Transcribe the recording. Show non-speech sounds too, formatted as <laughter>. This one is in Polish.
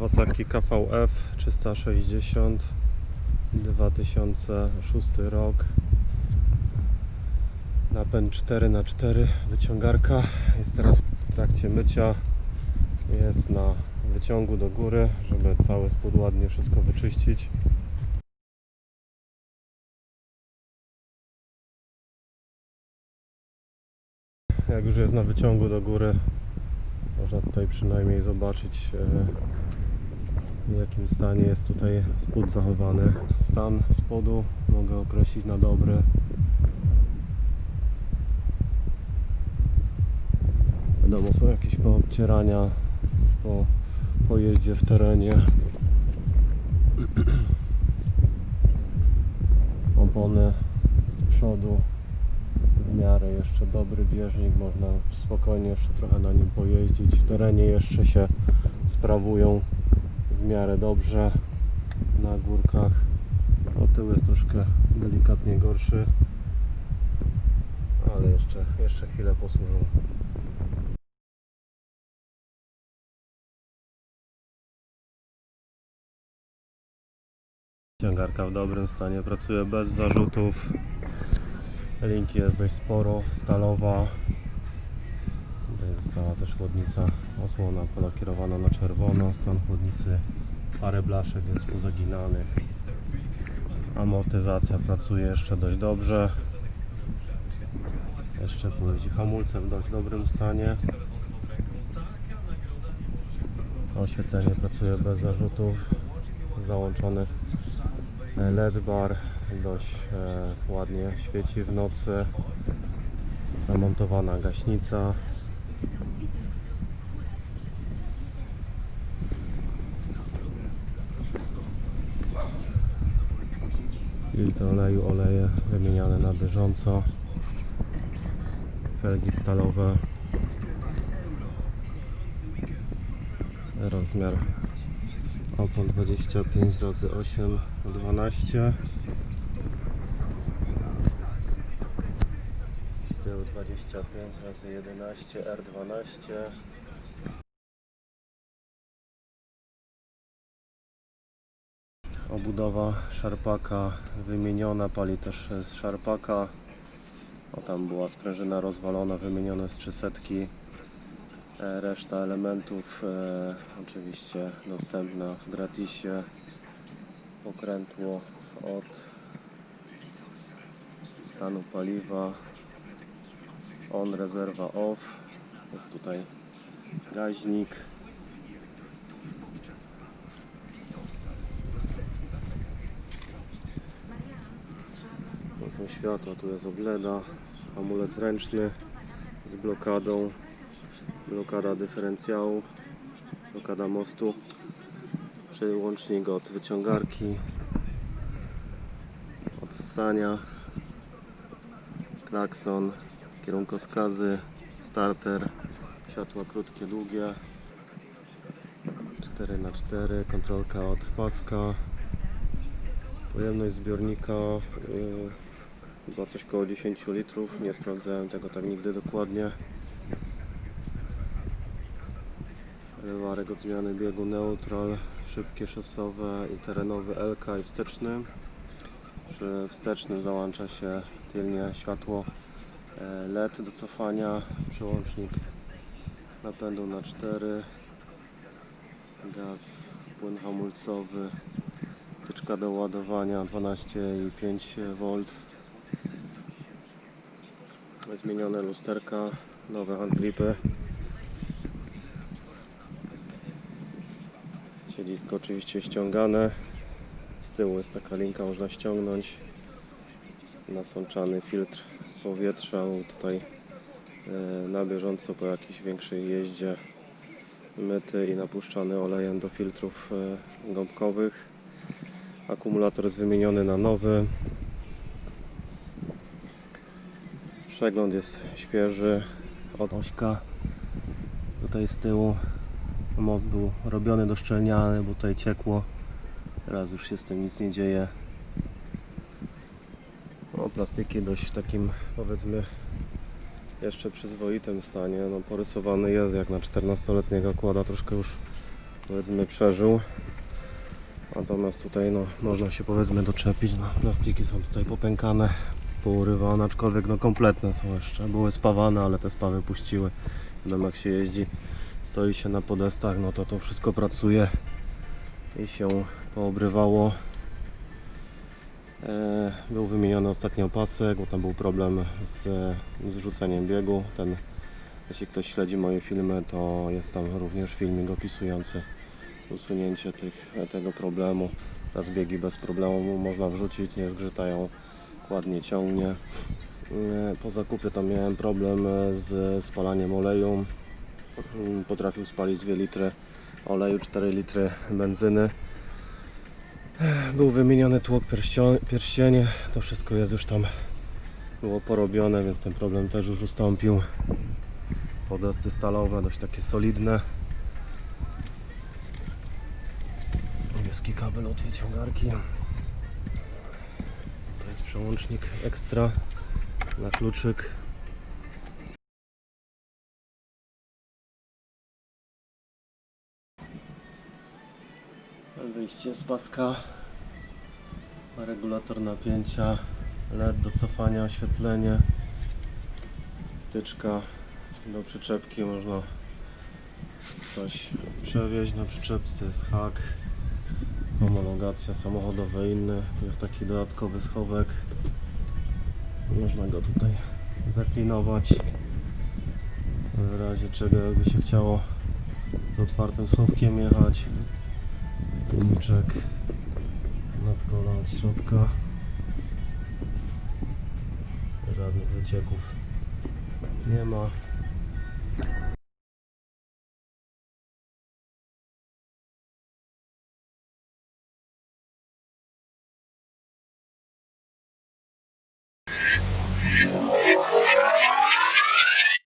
Kawasaki KVF 360 2006 rok. Napęd 4x4 wyciągarka. Jest teraz w trakcie mycia. Jest na wyciągu do góry żeby cały spód ładnie wszystko wyczyścić. Jak już jest na wyciągu do góry można tutaj przynajmniej zobaczyć e, w jakim stanie jest tutaj spód zachowany. Stan spodu mogę określić na dobry. Wiadomo, są jakieś poobcierania po pojeździe w terenie. <clears throat> Opony z przodu w miarę jeszcze dobry bieżnik, można spokojnie jeszcze trochę na nim pojeździć. W terenie jeszcze się sprawują w miarę dobrze na górkach. O tył jest troszkę delikatnie gorszy, ale jeszcze, jeszcze chwilę posłużą. Ciągarka w dobrym stanie, pracuje bez zarzutów. Linki jest dość sporo, stalowa. Też chłodnica, osłona polakierowana na czerwono. Stan chłodnicy, parę blaszek jest pozaginanych. Amortyzacja pracuje jeszcze dość dobrze. Jeszcze pójdzie hamulce w dość dobrym stanie. Oświetlenie pracuje bez zarzutów. Załączony LED bar dość e, ładnie świeci w nocy. Zamontowana gaśnica. Filtr oleju, oleje wymieniane na bieżąco. Felgi stalowe. Rozmiar opon 25 razy 8 12 z tyłu 25 razy 11 R12 obudowa szarpaka wymieniona pali też z szarpaka o tam była sprężyna rozwalona wymienione z 300 E, Reszta elementów e, oczywiście dostępna w gratisie. Pokrętło od stanu paliwa. On, rezerwa off. Jest tutaj gaźnik. Są światła, tu jest od LEDa. Hamulec ręczny z blokadą blokada dyferencjału, blokada mostu, przełącznik od wyciągarki, od ssania, klakson, kierunkowskazy, starter, światła krótkie, długie, 4x4, kontrolka od paska, pojemność zbiornika yy, chyba coś koło 10 litrów, nie sprawdzałem tego tak nigdy dokładnie. Warek od zmiany biegu neutral, szybkie szosowe i terenowy LK i wsteczny. Przy wstecznym załącza się tylnie światło e, LED do cofania, przełącznik napędu na 4, gaz, płyn hamulcowy, tyczka do ładowania 12,5 V. Zmienione lusterka, nowe handgripy. Siedzisko oczywiście ściągane. Z tyłu jest taka linka, można ściągnąć. Nasączany filtr powietrza tutaj e, na bieżąco po jakiejś większej jeździe myty i napuszczany olejem do filtrów e, gąbkowych. Akumulator jest wymieniony na nowy. Przegląd jest świeży od ośka tutaj z tyłu Most był robiony, doszczelniany, bo tutaj ciekło. Teraz już się z tym nic nie dzieje. O, plastiki dość w takim powiedzmy jeszcze przyzwoitym stanie. No, porysowany jest jak na 14-letniego kłada, troszkę już powiedzmy przeżył. Natomiast tutaj no, można się powiedzmy doczepić. No, plastiki są tutaj popękane, pourywane, aczkolwiek no kompletne są jeszcze. Były spawane, ale te spawy puściły. Wiadomo jak się jeździ, stoi się na podestach, no to to wszystko pracuje i się poobrywało. E, Był wymieniony ostatnio pasek, bo tam był problem z, z rzuceniem biegu. Ten, jeśli ktoś śledzi moje filmy, to jest tam również filmik opisujący usunięcie tych, tego problemu. Teraz biegi bez problemu można wrzucić, nie zgrzytają, ładnie ciągnie. E, Po zakupie tam miałem problem e, z spalaniem oleju. Potrafił spalić 2 litry oleju, 4 litry benzyny. Był wymieniony tłok pierścienie, to wszystko jest już tam było porobione, więc ten problem też już ustąpił. Podesty stalowe, dość takie solidne. Niebieski kabel od wyciągarki. Jest przełącznik ekstra na kluczyk. Wyjście z paska, regulator napięcia, LED do cofania, oświetlenie, wtyczka do przyczepki, można coś przewieźć na przyczepce, jest hak, homologacja samochodowe inne, tu jest taki dodatkowy schowek, można go tutaj zaklinować, w razie czego jakby się chciało z otwartym schowkiem jechać, Tłumiczek nadkola od środka. Żadnych wycieków nie ma.